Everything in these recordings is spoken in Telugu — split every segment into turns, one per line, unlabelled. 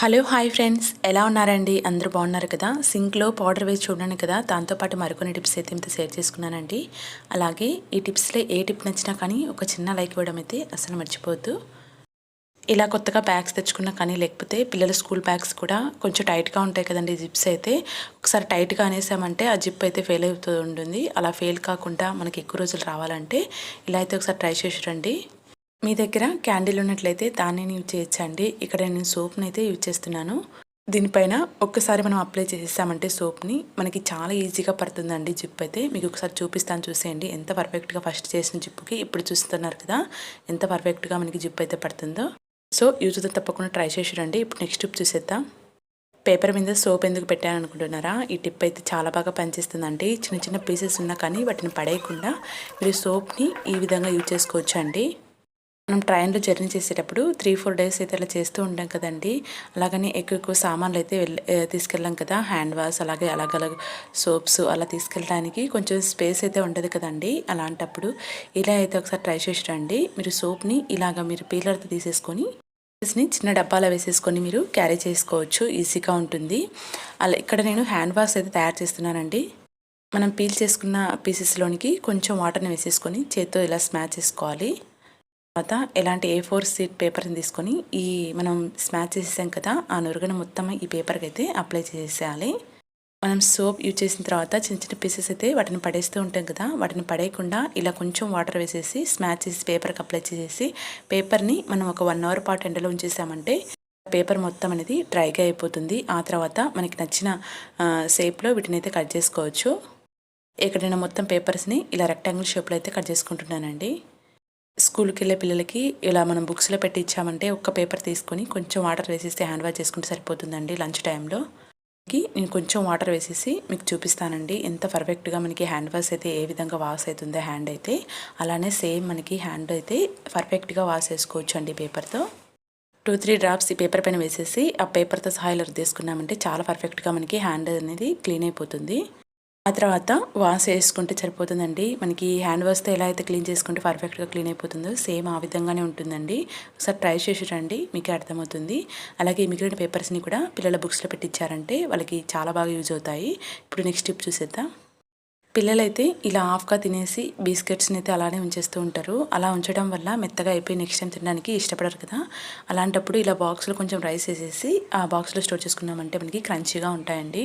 Hello hi friends. ఎలా ఉన్నారండి? అందరూ బాగున్నారు కదా? సింక్లో పౌడర్ వేసి చూడండి కదా. దాంతోపాటు మరికొన్ని టిప్స్ అయితే ఇంత షేర్ చేసుకున్నానండి. అలాగే ఈ టిప్స్లో ఏ టిప్ నచ్చినా కానీ ఒక చిన్న లైక్ ఇవ్వడం అయితే అసలు మర్చిపోవద్దు. ఇలా కొత్తగా బ్యాగ్స్ తెచ్చుకున్నా కానీ లేకపోతే పిల్లల స్కూల్ బ్యాగ్స్ కూడా కొంచెం టైట్గా ఉంటాయి కదండి జిప్స్ అయితే. ఒకసారి టైట్గా అనేసామంటే ఆ జిప్ అయితే ఫెయిల్ అవుతూ ఉంటుంది. అలా ఫెయిల్ కాకుండా మనకి ఎక్కువ రోజులు రావాలంటే ఇలా అయితే ఒకసారి ట్రై చేసి రండి మీ దగ్గర క్యాండిల్ ఉన్నట్లయితే దాన్ని యూజ్ చేయొచ్చండి. ఇక్కడ నేను సోప్ని అయితే యూజ్ చేస్తున్నాను. దీనిపైన ఒక్కసారి మనం అప్లై చేసేసామంటే సోప్ని మనకి చాలా ఈజీగా పడుతుందండి జిప్ అయితే. మీకు ఒకసారి చూపిస్తాను చూసేయండి. ఎంత పర్ఫెక్ట్గా ఫస్ట్ చేసిన జిప్పుకి ఇప్పుడు చూస్తున్నారు కదా ఎంత పర్ఫెక్ట్గా మనకి జిప్ అయితే పడుతుందో. సో యూజ్తో తప్పకుండా ట్రై చేసిరండి ఇప్పుడు నెక్స్ట్ టిప్ చూసేద్దాం. పేపర్ మీద సోప్ ఎందుకు పెట్టాను అనుకుంటున్నారా ఈ టిప్ అయితే చాలా బాగా పనిచేస్తుందండి. చిన్న చిన్న పీసెస్ ఉన్నా కానీ వాటిని పడేయకుండా మీరు సోప్ని ఈ విధంగా యూజ్ చేసుకోవచ్చు అండి మనం ట్రైన్లో జర్నీ చేసేటప్పుడు త్రీ ఫోర్ డేస్ అయితే అలా చేస్తూ ఉంటాం కదండి. అలాగని ఎక్కువ ఎక్కువ సామాన్లు అయితే వెళ్ళి తీసుకెళ్ళాం కదా. హ్యాండ్ వాష్ అలాగే అలాగలగ్ సోప్స్ అలా తీసుకెళ్ళడానికి కొంచెం స్పేస్ అయితే ఉండదు కదండి. అలాంటప్పుడు ఇలా అయితే ఒకసారి ట్రై చేసి రండి. మీరు సోప్ని ఇలాగ మీరు పీలర్తో తీసేసుకొని ని చిన్న డబ్బాలో వేసేసుకొని మీరు క్యారీ చేసుకోవచ్చు. ఈజీగా ఉంటుంది. అలా ఇక్కడ నేను హ్యాండ్ వాష్ అయితే తయారు చేస్తున్నానండి. మనం పీల్ చేసుకున్న పీసెస్లోనికి కొంచెం వాటర్ని వేసేసుకొని చేత్తో ఇలా స్మాచ్ చేసుకోవాలి. తర్వాత ఎలాంటి ఏ ఫోర్ సీట్ పేపర్ని తీసుకొని ఈ మనం స్మాచ్ చేసేసాం కదా ఆ నురుగను మొత్తం ఈ పేపర్కి అయితే అప్లై చేసేయాలి. మనం సోప్ యూజ్ చేసిన తర్వాత చిన్న చిన్న పీసెస్ అయితే వాటిని పడేస్తూ ఉంటాం కదా వాటిని పడేయకుండా ఇలా కొంచెం వాటర్ వేసేసి స్మాచ్ చేసి పేపర్కి అప్లై చేసేసి పేపర్ని మనం ఒక వన్ అవర్ పాటు ఎండలో ఉంచేసామంటే పేపర్ మొత్తం అనేది డ్రైగా అయిపోతుంది. ఆ తర్వాత మనకి నచ్చిన షేప్లో వీటిని అయితే కట్ చేసుకోవచ్చు. ఎక్కడైనా మొత్తం పేపర్స్ని ఇలా రెక్టాంగిల్ షేప్లో అయితే కట్ చేసుకుంటున్నానండి. స్కూల్కి వెళ్ళే పిల్లలకి ఇలా మనం బుక్స్లో పెట్టి ఇచ్చామంటే ఒక్క పేపర్ తీసుకొని కొంచెం వాటర్ వేసేస్తే హ్యాండ్ వాష్ చేసుకుంటే సరిపోతుందండి లంచ్ టైంలో. నేను కొంచెం వాటర్ వేసేసి మీకు చూపిస్తానండి. ఎంత పర్ఫెక్ట్గా మనకి హ్యాండ్ వాష్ అయితే ఏ విధంగా వాష్ అవుతుందో హ్యాండ్ అయితే అలానే సేమ్ మనకి హ్యాండ్ అయితే పర్ఫెక్ట్గా వాష్ చేసుకోవచ్చు అండి పేపర్తో. టూ త్రీ డ్రాప్స్ ఈ పేపర్ పైన వేసేసి ఆ పేపర్తో సహాయాలు తీసుకున్నామంటే చాలా పర్ఫెక్ట్గా మనకి హ్యాండ్ అనేది క్లీన్ అయిపోతుంది. ఆ తర్వాత వాష్ వేసుకుంటే సరిపోతుందండి. మనకి హ్యాండ్ వాష్తో ఎలా అయితే క్లీన్ చేసుకుంటే పర్ఫెక్ట్గా క్లీన్ అయిపోతుందో సేమ్ ఆ విధంగానే ఉంటుందండి. ఒకసారి ట్రై చేసి రండి మీకే అర్థమవుతుంది. అలాగే మిగిలిన పేపర్స్ని కూడా పిల్లల బుక్స్లో పెట్టించారంటే వాళ్ళకి చాలా బాగా యూజ్ అవుతాయి. ఇప్పుడు నెక్స్ట్ టిప్ చూసేద్దాం. పిల్లలైతే ఇలా హాఫ్గా తినేసి బిస్కెట్స్ని అయితే అలానే ఉంచేస్తూ ఉంటారు. అలా ఉంచడం వల్ల మెత్తగా అయిపోయి నెక్స్ట్ టైం తినడానికి ఇష్టపడరు కదా. అలాంటప్పుడు ఇలా బాక్స్లో కొంచెం రైస్ వేసేసి ఆ బాక్స్లో స్టోర్ చేసుకున్నామంటే మనకి క్రంచీగా ఉంటాయండి.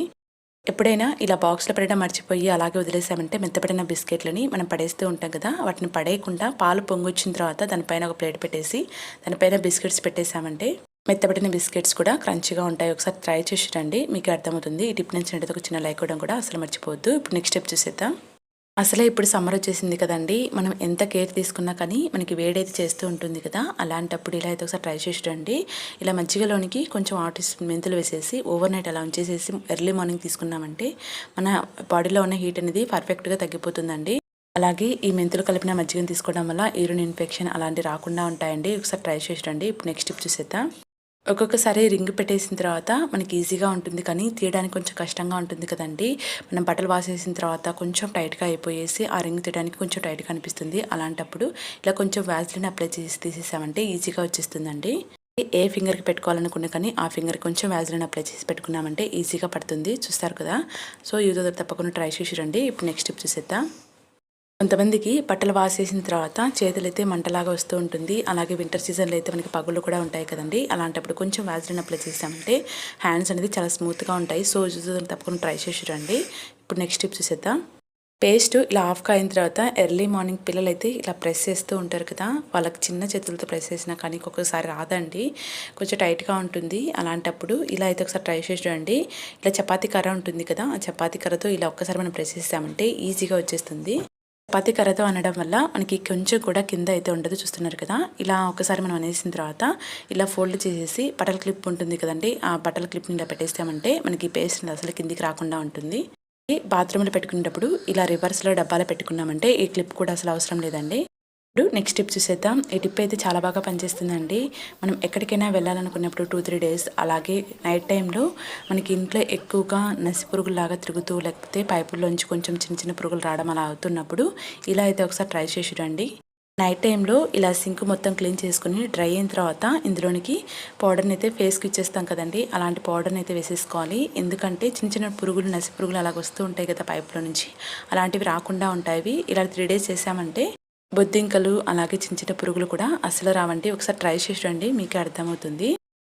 ఎప్పుడైనా ఇలా బాక్స్లో పెట్టడం మర్చిపోయి అలాగే వదిలేసామంటే మెత్తపడిన బిస్కెట్లని మనం పడేస్తూ ఉంటాం కదా వాటిని పడేయకుండా పాలు పొంగొచ్చిన తర్వాత దానిపైన ఒక ప్లేట్ పెట్టేసి దానిపైన బిస్కెట్స్ పెట్టేసామంటే మెత్తపడిన బిస్కెట్స్ కూడా క్రంచిగా ఉంటాయి. ఒకసారి ట్రై చేసి రండి మీకు అర్థమవుతుంది. ఈ టిప్ నుంచి ఒక చిన్న లైక్ ఇవ్వడం కూడా అసలు మర్చిపోవద్దు. ఇప్పుడు నెక్స్ట్ స్టెప్ చూసేద్దాం. అసలే ఇప్పుడు సమ్మర్ వచ్చేసింది కదండి. మనం ఎంత కేర్ తీసుకున్నా కానీ మనకి వేడైతే చేస్తూ ఉంటుంది కదా. అలాంటప్పుడు ఇలా అయితే ఒకసారి ట్రై చేసి రండి ఇలా మజ్జిగలోనికి కొంచెం ఆర్టిస్ట్ మెంతులు వేసేసి ఓవర్ నైట్ అలా ఉంచేసేసి ఎర్లీ మార్నింగ్ తీసుకున్నామంటే మన బాడీలో ఉన్న హీట్ అనేది పర్ఫెక్ట్గా తగ్గిపోతుందండి. అలాగే ఈ మెంతులు కలిపిన మజ్జిగను తీసుకోవడం వల్ల యూరిన్ ఇన్ఫెక్షన్ అలాంటివి రాకుండా ఉంటాయండి. ఒకసారి ట్రై చేసి రండి ఇప్పుడు నెక్స్ట్ టిప్ చూసేద్దాం. ఒక్కొక్కసారి రింగ్ పెట్టేసిన తర్వాత మనకి ఈజీగా ఉంటుంది. కానీ తీయడానికి కొంచెం కష్టంగా ఉంటుంది కదండి. మనం బట్టలు వాసేసిన చేసిన తర్వాత కొంచెం టైట్గా అయిపోయేసి ఆ రింగ్ తీయడానికి కొంచెం టైట్గా అనిపిస్తుంది. అలాంటప్పుడు ఇలా కొంచెం వ్యాజ్లిన్ అప్లై చేసి తీసేసామంటే ఈజీగా వచ్చేస్తుందండి. ఏ ఫింగర్కి పెట్టుకోవాలనుకున్నా కానీ ఆ ఫింగర్ కొంచెం వ్యాజ్లిన్ అప్లై చేసి పెట్టుకున్నామంటే ఈజీగా పడుతుంది. చూస్తారు కదా? సో యూజ్ తప్పకుండా ట్రై చేసి రండి ఇప్పుడు నెక్స్ట్ స్టెప్ చూసేద్దాం. కొంతమందికి బట్టలు వాష్ చేసిన తర్వాత చేతులు అయితే మంటలాగా వస్తూ ఉంటుంది. అలాగే వింటర్ సీజన్లో అయితే మనకి పగులు కూడా ఉంటాయి కదండి. అలాంటప్పుడు కొంచెం వ్యాజ్లిన్ అప్లై చేసామంటే హ్యాండ్స్ అనేది చాలా స్మూత్గా ఉంటాయి. సో తప్పకుండా ట్రై చేసి రండి. ఇప్పుడు నెక్స్ట్ టిప్ చూసేద్దాం. పేస్ట్ ఇలా ఆఫ్గా అయిన తర్వాత ఎర్లీ మార్నింగ్ పిల్లలు అయితే ఇలా ప్రెస్ చేస్తూ ఉంటారు కదా. వాళ్ళకి చిన్న చేతులతో ప్రెస్ చేసినా కానీ ఒక్కొక్కసారి రాదండి. కొంచెం టైట్గా ఉంటుంది. అలాంటప్పుడు ఇలా అయితే ఒకసారి ట్రై చేసి చూడండి ఇలా చపాతీ కర్ర ఉంటుంది కదా ఆ చపాతీ కర్రతో ఇలా ఒక్కసారి మనం ప్రెస్ చేసామంటే ఈజీగా వచ్చేస్తుంది. పత్తి కర్రతో అనడం వల్ల మనకి కొంచెం కూడా కింద అయితే ఉండదు చూస్తున్నారు కదా. ఇలా ఒకసారి మనం అనేసిన తర్వాత ఇలా ఫోల్డ్ చేసేసి బటల్ క్లిప్ ఉంటుంది కదండి ఆ బటల్ క్లిప్ని ఇలా పెట్టేస్తామంటే మనకి పేస్ట్ అసలు కిందికి రాకుండా ఉంటుంది. బాత్రూంలో పెట్టుకునేటప్పుడు ఇలా రివర్స్లో డబ్బాలో పెట్టుకున్నామంటే ఈ క్లిప్ కూడా అసలు అవసరం లేదండి. ఇప్పుడు నెక్స్ట్ టిప్ చూసేద్దాం. ఈ టిప్ అయితే చాలా బాగా పనిచేస్తుందండి. మనం ఎక్కడికైనా వెళ్ళాలనుకున్నప్పుడు టూ త్రీ డేస్ అలాగే నైట్ టైంలో మనకి ఇంట్లో ఎక్కువగా నసి పురుగులాగా తిరుగుతూ లేకపోతే పైపుల్లోంచి కొంచెం చిన్న చిన్న పురుగులు రావడం అలా అవుతున్నప్పుడు ఇలా అయితే ఒకసారి ట్రై చేసి రండి నైట్ టైంలో ఇలా సింక్ మొత్తం క్లీన్ చేసుకుని డ్రై అయిన తర్వాత ఇందులోనికి పౌడర్ని అయితే ఫేస్కి ఇచ్చేస్తాం కదండి. అలాంటి పౌడర్ని అయితే వేసేసుకోవాలి. ఎందుకంటే చిన్న చిన్న పురుగులు నసి పురుగులు అలాగ వస్తూ ఉంటాయి కదా పైప్లో నుంచి. అలాంటివి రాకుండా ఉంటాయి. ఇలా త్రీ డేస్ చేసామంటే బొద్దింకలు అలాగే చిన్న చిన్న పురుగులు కూడా అసలు రావండి ఒకసారి ట్రై చేసి మీకు అర్థమవుతుంది.